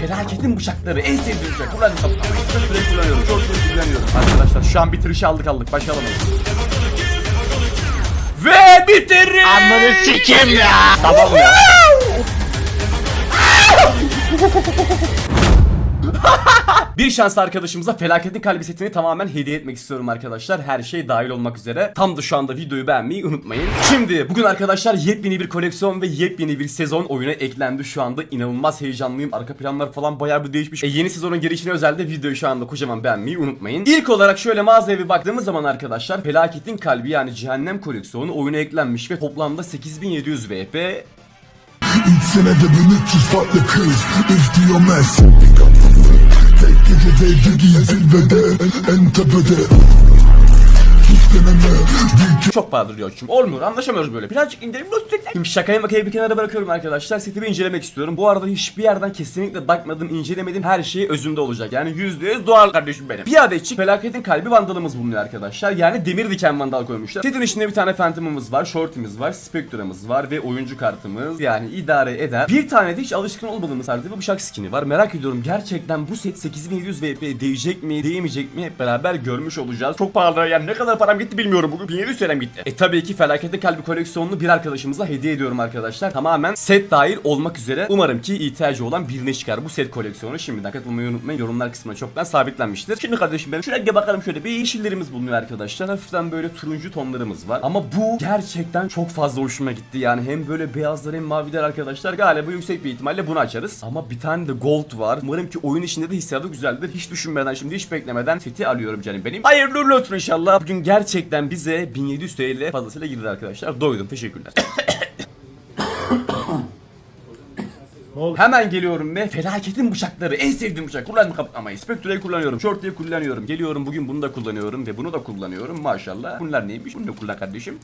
Felaketin bıçakları en sevdiğim bıçak. Kullandım. Şöyle bile kullanıyorum. Çok çok kullanıyorum. Arkadaşlar şu an bitirişi aldık aldık. Başlayalım. Ve bitiririz. Ananı sikim ya. Tamam ya. Bir şanslı arkadaşımıza felaketin kalbi setini tamamen hediye etmek istiyorum arkadaşlar. Her şey dahil olmak üzere. Tam da şu anda videoyu beğenmeyi unutmayın. Şimdi bugün arkadaşlar yepyeni bir koleksiyon ve yepyeni bir sezon oyuna eklendi. Şu anda inanılmaz heyecanlıyım. Arka planlar falan bayağı bir değişmiş. E, yeni sezonun girişine özel de videoyu şu anda kocaman beğenmeyi unutmayın. İlk olarak şöyle mağazaya bir baktığımız zaman arkadaşlar felaketin kalbi yani cehennem koleksiyonu oyuna eklenmiş ve toplamda 8700 VP İlk senede 1300 farklı kız İstiyor mes Tek gecede yedi zirvede En tepede Çok pahalı diyor çünkü. Olmuyor anlaşamıyoruz böyle. Birazcık indirim tekrar? Şimdi şakayı makayı bir kenara bırakıyorum arkadaşlar. Setimi incelemek istiyorum. Bu arada hiçbir yerden kesinlikle bakmadım, incelemedim. Her şey özümde olacak. Yani %100 doğal kardeşim benim. Bir adetçik felaketin kalbi vandalımız bulunuyor arkadaşlar. Yani demir diken vandal koymuşlar. Setin içinde bir tane phantom'ımız var, short'imiz var, spectre'ımız var ve oyuncu kartımız. Yani idare eder. Bir tane de hiç alışkın olmadığımız tarzda bir bıçak skin'i var. Merak ediyorum gerçekten bu set 8700 VP değecek mi, değmeyecek mi hep beraber görmüş olacağız. Çok pahalı yani ne kadar param gitti bilmiyorum bugün 1700 TL'm gitti. E tabii ki felaketin kalbi koleksiyonunu bir arkadaşımıza hediye ediyorum arkadaşlar. Tamamen set dahil olmak üzere. Umarım ki ihtiyacı olan birine çıkar bu set koleksiyonu. Şimdiden katılmayı unutmayın. Yorumlar kısmına çoktan sabitlenmiştir. Şimdi kardeşim benim şuraya bakalım şöyle bir yeşillerimiz bulunuyor arkadaşlar. Hafiften böyle turuncu tonlarımız var. Ama bu gerçekten çok fazla hoşuma gitti. Yani hem böyle beyazlar hem maviler arkadaşlar. Galiba yüksek bir ihtimalle bunu açarız. Ama bir tane de gold var. Umarım ki oyun içinde de hissiyatı güzeldir. Hiç düşünmeden şimdi hiç beklemeden seti alıyorum canım benim. Hayırlı olsun inşallah. Bugün gerçekten bize 1700 TL fazlasıyla girdi arkadaşlar. Doydum. Teşekkürler. Hemen geliyorum ve felaketin bıçakları en sevdiğim bıçak kullandım kaplamayı Spectre'yi kullanıyorum short diye kullanıyorum geliyorum bugün bunu da kullanıyorum ve bunu da kullanıyorum maşallah bunlar neymiş bunu da kullan kardeşim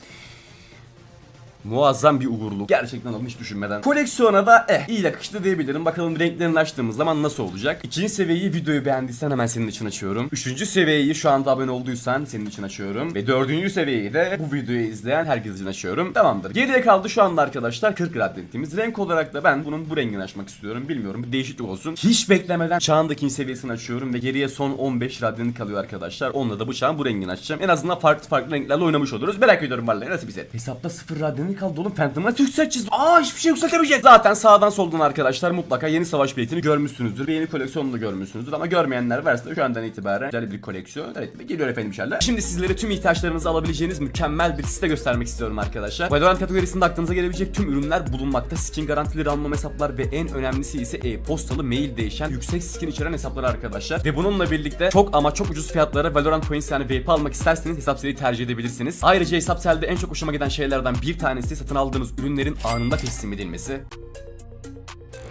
Muazzam bir uğurluk. Gerçekten alın hiç düşünmeden. Koleksiyona da eh iyi yakıştı diyebilirim. Bakalım renklerini açtığımız zaman nasıl olacak. İkinci seviyeyi videoyu beğendiysen hemen senin için açıyorum. Üçüncü seviyeyi şu anda abone olduysan senin için açıyorum. Ve dördüncü seviyeyi de bu videoyu izleyen herkes için açıyorum. Tamamdır. Geriye kaldı şu anda arkadaşlar 40 radyantimiz. Renk olarak da ben bunun bu rengini açmak istiyorum. Bilmiyorum bir değişiklik olsun. Hiç beklemeden çağın da ikinci seviyesini açıyorum ve geriye son 15 radyant kalıyor arkadaşlar. Onunla da bıçağın bu rengini açacağım. En azından farklı farklı renklerle oynamış oluruz. Merak ediyorum vallahi nasıl bir set. Hesapta 0 radyant kaldı oğlum. Phantom'a yükselteceğiz. Aa hiçbir şey yükseltemeyeceğiz. Zaten sağdan soldan arkadaşlar mutlaka yeni savaş biletini görmüşsünüzdür. Yeni koleksiyonunu da görmüşsünüzdür. Ama görmeyenler varsa şu andan itibaren güzel bir koleksiyon. Evet geliyor efendim inşallah. Şimdi sizlere tüm ihtiyaçlarınızı alabileceğiniz mükemmel bir site göstermek istiyorum arkadaşlar. Valorant kategorisinde aklınıza gelebilecek tüm ürünler bulunmakta. Skin garantileri almam hesaplar ve en önemlisi ise e-postalı mail değişen yüksek skin içeren hesaplar arkadaşlar. Ve bununla birlikte çok ama çok ucuz fiyatlara Valorant Points yani VP almak isterseniz hesap seriyi tercih edebilirsiniz. Ayrıca hesap selde en çok hoşuma giden şeylerden bir tanesi satın aldığınız ürünlerin anında teslim edilmesi.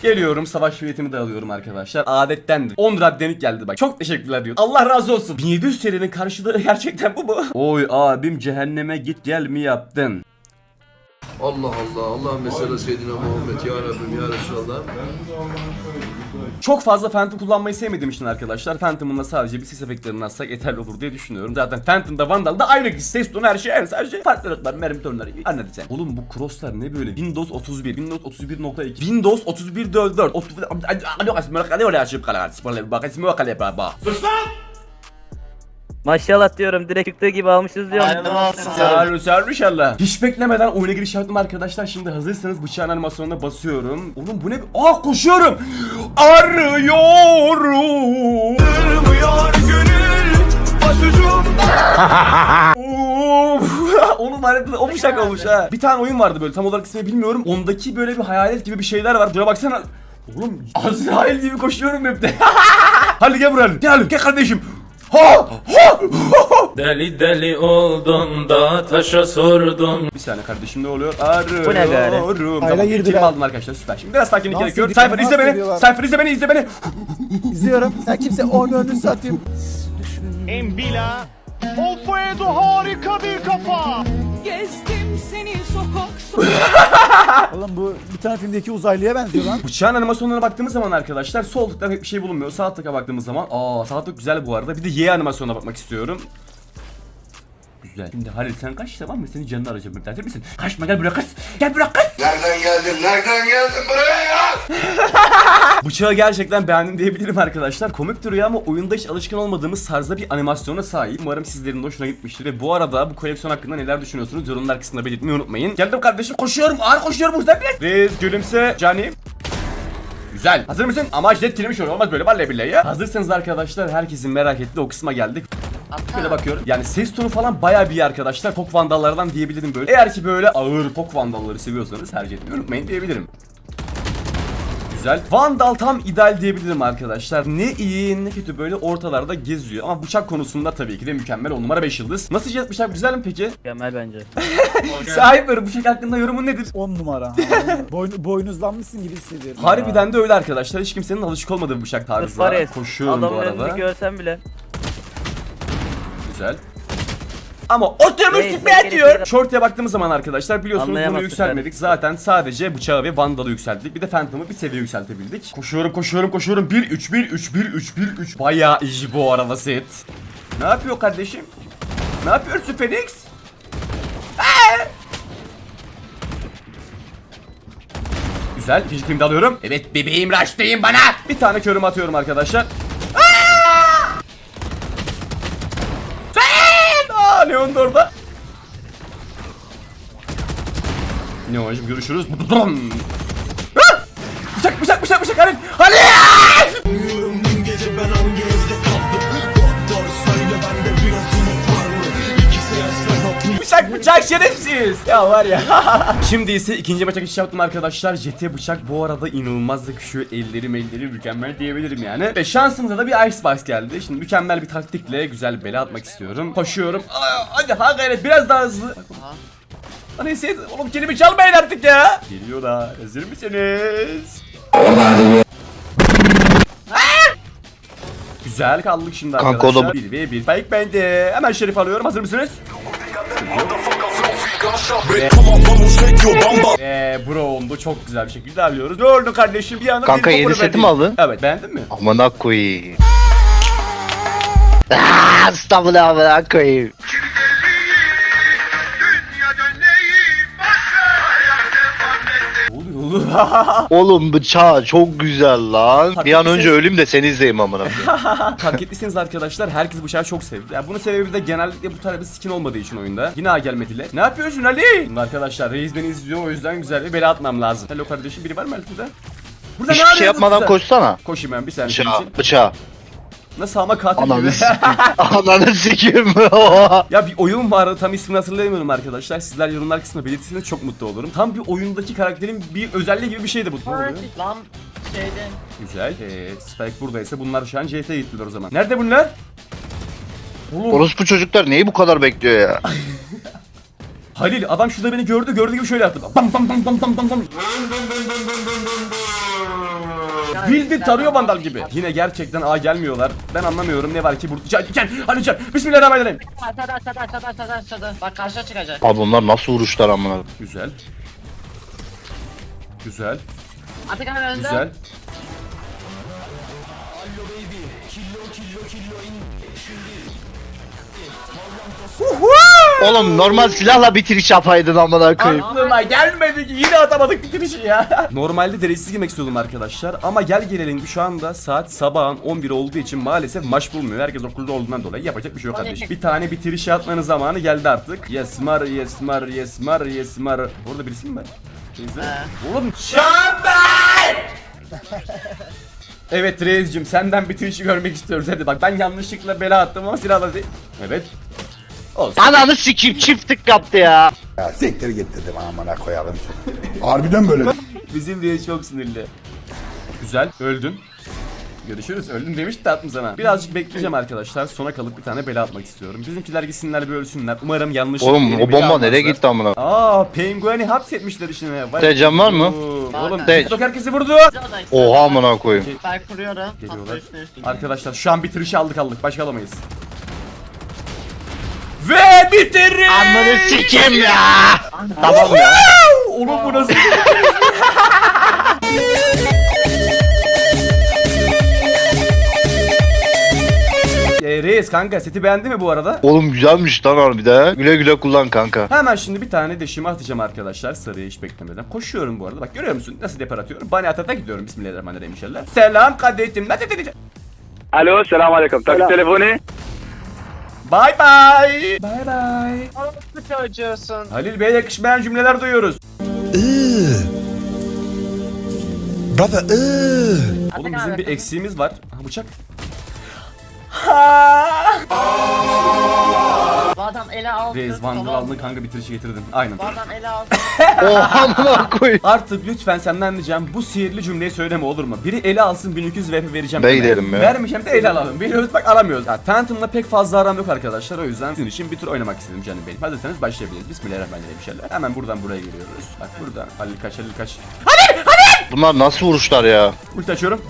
Geliyorum savaş biletimi de alıyorum arkadaşlar. Adettendir. 10 radyanik geldi bak. Çok teşekkürler diyor. Allah razı olsun. 1700 TL'nin karşılığı gerçekten bu mu? Oy abim cehenneme git gel mi yaptın? Allah Allah. Allah mesela Seyyidina Muhammed ya Rabbim ya Resulallah. Çok fazla Phantom kullanmayı sevmediğim için arkadaşlar Phantom'ın da sadece bir ses efektlerini atsak yeterli olur diye düşünüyorum. Zaten Phantom'da Vandal'da aynı ses tonu her şey her her şey farklılıklar mermi tonları anladın sen. Oğlum bu crosslar ne böyle? Windows 31, Windows 31.2, Windows 31.4, Maşallah diyorum direkt çıktığı gibi almışız diyorum. Hayırlı olsun. Sağ sağ inşallah. Hiç beklemeden oyuna giriş yaptım arkadaşlar. Şimdi hazırsanız bıçağın animasyonuna basıyorum. Oğlum bu ne? Aa koşuyorum. Arıyorum. Of! Oğlum harbiden o bıçak olmuş ha. Bir tane oyun vardı böyle tam olarak ismini bilmiyorum. Ondaki böyle bir hayalet gibi bir şeyler var. Buraya baksana. Oğlum Azrail gibi koşuyorum hep de. Hadi gel buraya. Gel gel kardeşim. Ha! Ha! Deli deli oldun da taşa sordun Bir saniye kardeşim ne oluyor? Arıyorum. Bu ne böyle? Tamam, girdiler. kelime aldım arkadaşlar süper. Şimdi biraz sakinlik Dans gerekiyor. ediyorlar, Cypher izle beni. Cypher izle beni izle beni. İzliyorum. Sen kimse o önünü satayım. Embila. Alfredo harika bir kafa. Gezdim seni sokak Oğlum bu bir tane filmdeki uzaylıya benziyor lan. Bıçağın animasyonlarına baktığımız zaman arkadaşlar sol tıkta pek bir şey bulunmuyor. Sağ tıka baktığımız zaman aa sağ tık güzel bu arada. Bir de Y animasyonuna bakmak istiyorum. Güzel. Şimdi Halil sen kaç tamam mı? Senin canını arayacağım bir tane misin? Kaçma gel buraya kız. Gel buraya kız. Nereden geldin? Nereden geldin buraya ya? Bıçağı gerçekten beğendim diyebilirim arkadaşlar. Komik duruyor ama oyunda hiç alışkın olmadığımız tarzda bir animasyona sahip. Umarım sizlerin de hoşuna gitmiştir. Ve bu arada bu koleksiyon hakkında neler düşünüyorsunuz yorumlar kısmında belirtmeyi unutmayın. Geldim kardeşim koşuyorum ağır koşuyorum burada bir. Reis gülümse Cani. Güzel. Hazır mısın? Ama jet kirmiş olur. Olmaz böyle vallahi billahi ya. Hazırsanız arkadaşlar herkesin merak ettiği o kısma geldik. Şöyle bakıyorum. Yani ses tonu falan bayağı bir iyi arkadaşlar. Pok vandallardan diyebilirim böyle. Eğer ki böyle ağır pok vandalları seviyorsanız tercih etmeyi unutmayın diyebilirim. Güzel. Vandal tam ideal diyebilirim arkadaşlar. Ne iyi ne kötü böyle ortalarda geziyor. Ama bıçak konusunda tabii ki de mükemmel. On numara 5 yıldız. Nasıl bıçak güzel mi peki? Mükemmel bence. Sahip böyle bıçak hakkında yorumun nedir? 10 numara. Boynu, boynuzlanmışsın gibi hissediyorum. Harbiden de öyle arkadaşlar. Hiç kimsenin alışık olmadığı bıçak tarzı. Koşuyorum bu Adamın arada. görsem bile. Güzel. Ama otomuş Neyse, gerek diyor. yok. Short'e baktığımız zaman arkadaşlar biliyorsunuz bunu Anlayamazsın yükselmedik. Zaten sadece bıçağı ve vandalı yükselttik. Bir de Phantom'ı bir seviye yükseltebildik. Koşuyorum koşuyorum koşuyorum. 1 3 1 3 1 3 1 3. Bayağı iyi bu arada set. Ne yapıyor kardeşim? Ne yapıyorsun Phoenix? Aa! Güzel. İkinci kimde alıyorum. Evet bebeğim rushlayın bana. Bir tane körüm atıyorum arkadaşlar. Da orada. Leon'cum görüşürüz. Brum. Ah! Bıçak bıçak bıçak bıçak Halil. Halil! Bıçak bıçak şerefsiz. Ya var ya. Şimdi ise ikinci bıçak iş yaptım arkadaşlar. JT bıçak bu arada inanılmaz yakışıyor. Elleri melleri mükemmel diyebilirim yani. Ve şansımıza da bir Icebox geldi. Şimdi mükemmel bir taktikle güzel bela atmak istiyorum. Koşuyorum. Aa, hadi ha gayret biraz daha hızlı. Lan neyse oğlum kelime çalmayın artık ya. Geliyorlar. Hazır mısınız? Güzel kaldık şimdi Kanka, arkadaşlar. o da- 1 ve 1. Spike bende. Hemen şerif alıyorum. Hazır mısınız? Eee bro oldu çok güzel bir şekilde alıyoruz. Ne oldu kardeşim bir anda Kanka, yeni seti mi aldın? Evet beğendin mi? Amına koyayım. Aaa İstanbul'a amına koyayım. Oğlum? Bıçağı çok güzel lan. Bir an önce öleyim de seni izleyeyim amına ettiyseniz arkadaşlar herkes bıçağı çok sevdi. Yani bunun sebebi de genellikle bu tarz bir skin olmadığı için oyunda. Yine gelmediler. Ne yapıyorsun Ali? Şimdi arkadaşlar Reis beni izliyor o yüzden güzel bir bela atmam lazım. Hello kardeşim biri var mı altında? Burada Hiçbir şey yapmadan sen? koşsana. Koşayım ben bir saniye. Bıçağı, bıçağı. Nasıl ama katil Ananı gibi. sikeyim. Ananı sikeyim. ya bir oyun vardı tam ismini hatırlayamıyorum arkadaşlar. Sizler yorumlar kısmına belirtirseniz çok mutlu olurum. Tam bir oyundaki karakterin bir özelliği gibi bir şeydi bu. Ne oluyor? Lan şeyden. Güzel. Evet, Spike buradaysa bunlar şu an JT'ye gittiler o zaman. Nerede bunlar? Oğlum, Orospu çocuklar neyi bu kadar bekliyor ya? Halil adam şurada beni gördü gördüğü gibi şöyle yaptı. Bam bam bam bam bam bam bam. Bildi tarıyor vandal gibi. Yine gerçekten A gelmiyorlar. Ben anlamıyorum ne var ki burada. Can, can, Halil can. Bismillahirrahmanirrahim. Aşağıda aşağıda aşağıda aşağıda aşağıda. Bak karşıya çıkacak. Abi bunlar nasıl vuruşlar amına? Güzel. Güzel. Atakan önünde. Güzel. Oğlum normal silahla bitiriş yapaydın amına koyayım. Aklıma gelmedi ki yine atamadık bitirişi ya. Normalde derecesiz girmek istiyordum arkadaşlar ama gel gelelim ki şu anda saat sabahın 11 olduğu için maalesef maç bulmuyor. Herkes okulda olduğundan dolayı yapacak bir şey yok kardeşim. Bir tane bitiriş yapmanın zamanı geldi artık. Yes mar yes mar yes mar yes mar. Burada birisi mi var? Teyze. Oğlum Şamber! Evet Reis'cim senden bitirişi görmek istiyoruz hadi bak ben yanlışlıkla bela attım ama silahla değil. Evet. Olsun. Ananı sikeyim çift tık yaptı ya. Ya siktir git dedim amına koyalım. Harbiden böyle. Bizim Reis çok sinirli. Güzel öldün. Görüşürüz. Öldün demiş de attım sana. Birazcık bekleyeceğim arkadaşlar. Sona kalıp bir tane bela atmak istiyorum. Bizimkiler gitsinler bir ölsünler. Umarım yanlış Oğlum o bomba nereye gitti amına? Aa, pengueni hapsetmişler işine. Vay Tecem var mı? Oğlum Tej. TikTok herkesi vurdu. Oha amına koyayım. Ben kuruyorum. Geliyorlar. Arkadaşlar şu an bitirişi aldık aldık. Başka alamayız. Ve bitir. Amını sikeyim ya. Tamam ya. Oğlum bu nasıl? Reis kanka seti beğendi mi bu arada? Oğlum güzelmiş lan harbiden. Güle güle kullan kanka. Hemen şimdi bir tane deşimi atacağım arkadaşlar sarıya hiç beklemeden. Koşuyorum bu arada bak görüyor musun nasıl depar atıyorum. Bani atata gidiyorum bismillahirrahmanirrahim inşallah. Selam kadetim. Alo selam aleyküm. Tak telefonu. Bye bye. Bye bye. Çocuğusun. Halil Bey'e yakışmayan cümleler duyuyoruz. Brother, ııı. Oğlum bizim bir eksiğimiz var. Ha bıçak. Ha! Bu adam ele aldı. Reis Van tamam. aldın kanka bitirişi getirdin. Aynen. Bu adam ele aldı. Oha amına koy. Artık lütfen senden ricam bu sihirli cümleyi söyleme olur mu? Biri ele alsın 1200 VP vereceğim. Ben giderim ya. Vermeyeceğim de ele alalım. Biliyoruz bak alamıyoruz. Ya, Phantom'la pek fazla aram yok arkadaşlar. O yüzden sizin için bir tur oynamak istedim canım benim. Hazırsanız başlayabiliriz. Bismillahirrahmanirrahim inşallah. Hemen buradan buraya geliyoruz. Bak buradan. Halil kaç Halil kaç. Bunlar nasıl vuruşlar ya? Ulti açıyorum.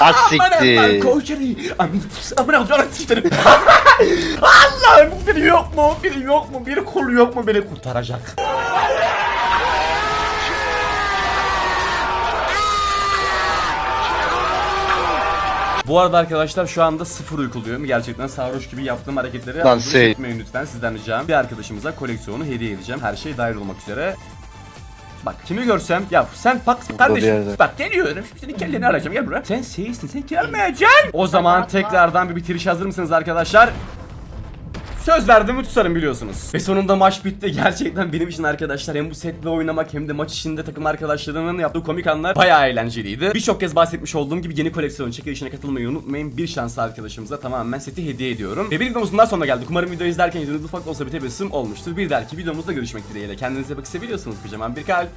Asikti. Koçeri. Amına koyacağım siktirim. Allah'ım biri yok mu? Biri yok mu? Biri kolu yok mu beni kurtaracak? Bu arada arkadaşlar şu anda sıfır uykuluyum. Gerçekten sarhoş gibi yaptığım hareketleri Lan yapmayı şey. lütfen sizden ricam. Bir arkadaşımıza koleksiyonu hediye edeceğim. Her şey dahil olmak üzere. Bak kimi görsem ya sen bak kardeşim bak geliyorum şimdi senin kelleni arayacağım gel buraya. Sen şeysin sen gelmeyeceksin. O zaman tekrardan bir bitiriş hazır mısınız arkadaşlar? Söz verdiğimi tutarım biliyorsunuz. Ve sonunda maç bitti. Gerçekten benim için arkadaşlar hem bu setle oynamak hem de maç içinde takım arkadaşlarımın yaptığı komik anlar bayağı eğlenceliydi. Birçok kez bahsetmiş olduğum gibi yeni koleksiyon çekilişine katılmayı unutmayın. Bir şanslı arkadaşımıza tamamen seti hediye ediyorum. Ve bir videomuzun daha sonuna geldik. Umarım videoyu izlerken yüzünüz ufak olsa bir tebessüm olmuştur. Bir dahaki videomuzda görüşmek dileğiyle. Kendinize bakın seviyorsunuz kocaman bir kalp.